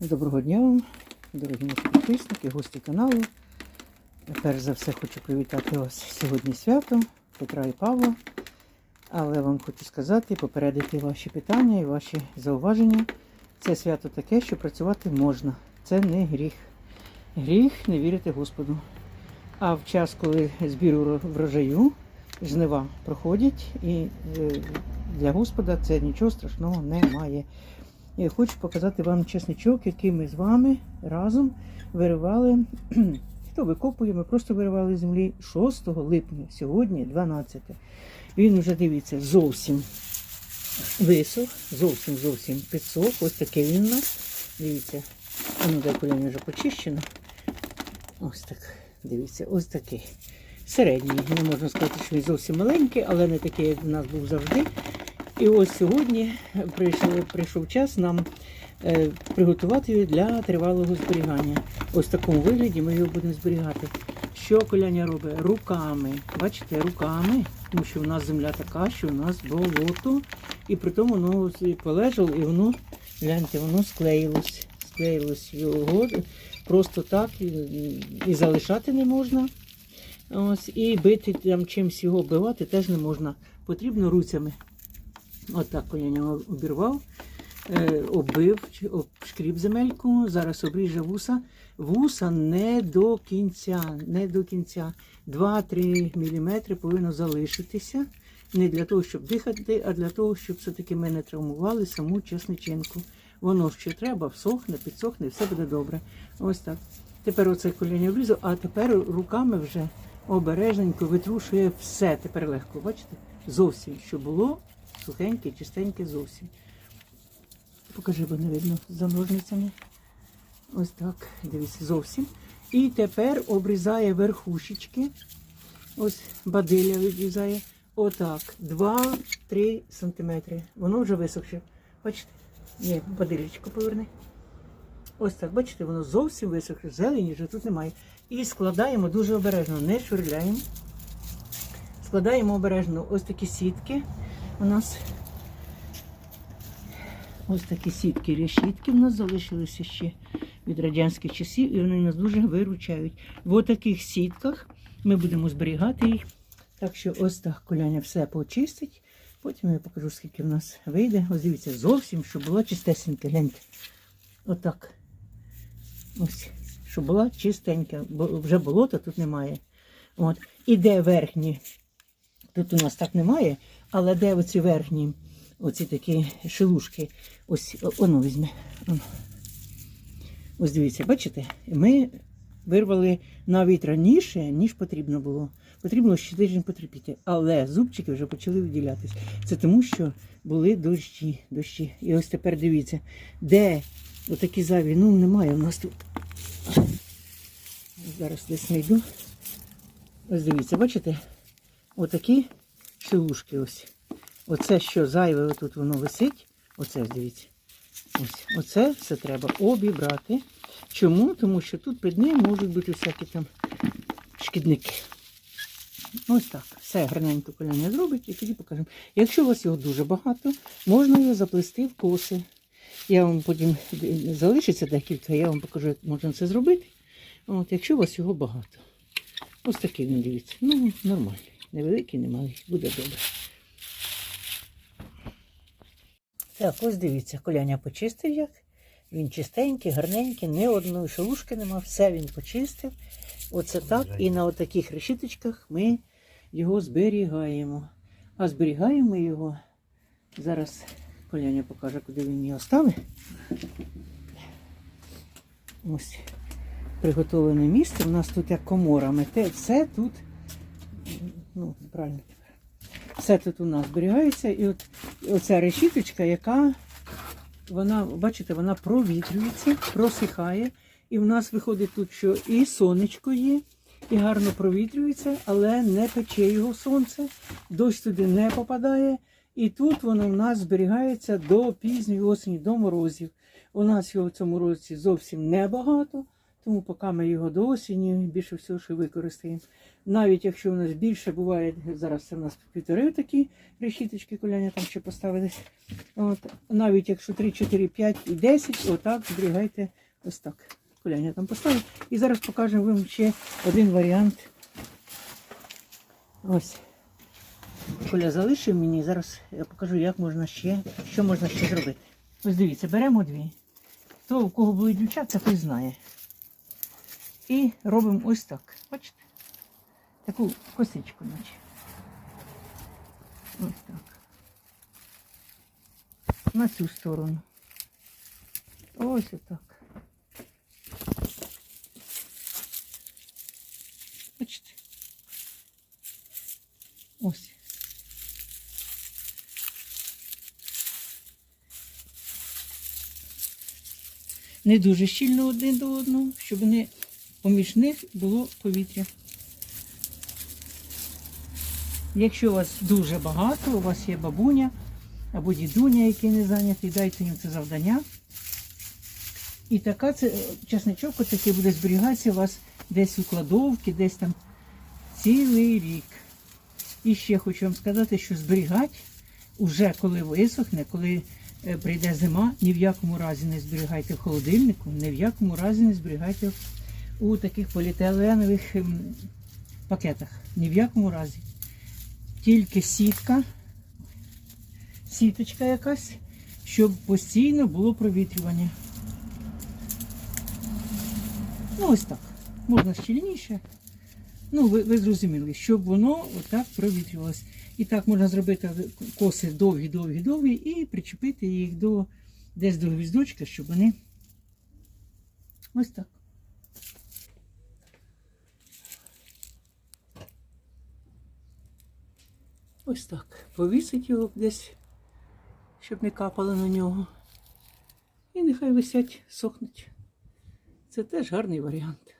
Доброго дня вам, дорогі наші підписники, гості каналу. Перш за все хочу привітати вас сьогодні святом Петра і Павла. Але вам хочу сказати, попередити ваші питання і ваші зауваження. Це свято таке, що працювати можна. Це не гріх. Гріх не вірити Господу. А в час, коли збір врожаю, жнива проходять, і е, для Господа це нічого страшного немає. Я хочу показати вам чесничок, який ми з вами разом виривали. Хто викопує, ми просто виривали з землі 6 липня, сьогодні 12. Він вже дивіться зовсім висох, зовсім зовсім підсох. Ось такий він у нас. Дивіться, а ну коліна вже почищено. Ось так. Дивіться, ось такий. Середній. Не можна сказати, що він зовсім маленький, але не такий, як у нас був завжди. І ось сьогодні прийшов, прийшов час нам е, приготувати його для тривалого зберігання. Ось в такому вигляді ми його будемо зберігати. Що коляня робить? Руками. Бачите, руками, тому що в нас земля така, що в нас болото. І при тому воно полежало, і воно, гляньте, воно склеїлось. Склеїлось його просто так і залишати не можна. Ось, і бити там чимось його бивати теж не можна. Потрібно руцями. Отак коляня обірвав, е, оббив, обшкріб земельку, зараз обріже вуса. Вуса не до кінця, не до кінця. 2-3 мм повинно залишитися. Не для того, щоб дихати, а для того, щоб все-таки ми не травмували саму чесничинку. Воно ще треба, всохне, підсохне, все буде добре. Ось так. Тепер оце коління обрізав, а тепер руками вже обережненько витрушує все. Тепер легко, бачите? Зовсім, що було сухеньке, чистеньке зовсім. Покажи, бо не видно за ножницями. Ось так, дивіться, зовсім. І тепер обрізає верхушечки. Ось бадиля відрізає. Отак. 2-3 сантиметри. Воно вже висохше. Бачите? Ні, бадилечко поверни. Ось так, бачите, воно зовсім висохше. Зелені вже тут немає. І складаємо дуже обережно, не швирляємо. Складаємо обережно ось такі сітки. У нас ось такі сітки решітки в нас залишилися ще від радянських часів, і вони нас дуже виручають. В таких сітках ми будемо зберігати їх. Так що ось так коляня все почистить. Потім я покажу, скільки в нас вийде. Ось дивіться, зовсім, щоб було чистесеньке. Гляньте. Отак. Ось, щоб була чистенька, бо вже болота тут немає. От. І де верхні, тут у нас так немає, але де оці верхні, оці такі шелушки, ось воно візьме. Ось дивіться, бачите, ми вирвали навіть раніше, ніж потрібно було. Потрібно ще тиждень потерпіти, але зубчики вже почали виділятись. Це тому, що були дощі, дощі. І ось тепер дивіться, де отакі зайві, ну немає у нас тут. Зараз десь знайду. Ось дивіться, бачите? Отакі шелушки ось. Оце, що зайве, отут воно висить. Оце дивіться. Ось. Оце все треба обібрати. Чому? Тому що тут під ним можуть бути всякі там шкідники. Ось так. Все гарненько коляня зробить і тоді покажемо. Якщо у вас його дуже багато, можна його заплести в коси. Я вам потім залишиться декілька, я вам покажу, як можна це зробити. От, якщо у вас його багато. Ось такий він дивіться. Ну, нормальний. Невеликий, немалий. Буде добре. Так, ось дивіться, коляня почистив як. Він чистенький, гарненький, ні одної шелушки нема, все він почистив. Оце так. І на отаких решіточках ми його зберігаємо. А зберігаємо його. Зараз коляня покаже, куди він його ставить. Ось приготовлене місце. У нас тут як комора. Ми те, все тут, ну, правильно, все тут у нас зберігається. І от оця решіточка, яка вона, бачите, вона провітрюється, просихає. І в нас виходить тут, що і сонечко є, і гарно провітрюється, але не пече його сонце, дощ туди не попадає. І тут воно в нас зберігається до пізньої осені, до морозів. У нас його в цьому році зовсім небагато, Тому поки ми його до осені більше всього що використаємо. Навіть якщо у нас більше буває, зараз це у нас півтори такі решіточки коляня там ще поставились. От, навіть якщо 3, 4, 5 і 10, отак зберігайте ось так. Коляня там поставив. І зараз покажемо вам ще один варіант. Ось. Коля залишив мені, зараз я покажу, як можна ще, що можна ще зробити. Ось дивіться, беремо дві. Хто у кого будуть дівчатка, той знає. І робимо ось так. Бачите? Таку косичку, наче. Ось так. На цю сторону. Ось отак. Бачите? Ось. Не дуже щільно один до одного, щоб не поміж них було повітря. Якщо у вас дуже багато, у вас є бабуня або дідуня, який не зайнятий, дайте їм це завдання. І така це чесничок такий буде зберігатися у вас десь у кладовці, десь там цілий рік. І ще хочу вам сказати, що зберігати уже коли висохне, коли е, прийде зима, ні в якому разі не зберігайте в холодильнику, ні в якому разі не зберігайте у таких поліетиленових ем, пакетах. Ні в якому разі. Тільки сітка, сіточка якась, щоб постійно було провітрювання. Ну, ось так. Можна щільніше. Ну, ви, ви зрозуміли, щоб воно отак провітрювалося. І так можна зробити коси довгі, довгі, довгі і причепити їх до десь до гвіздочка, щоб вони ось так. Ось так. Повісить його десь, щоб не капало на нього. І нехай висять, сохнуть. Це теж гарний варіант.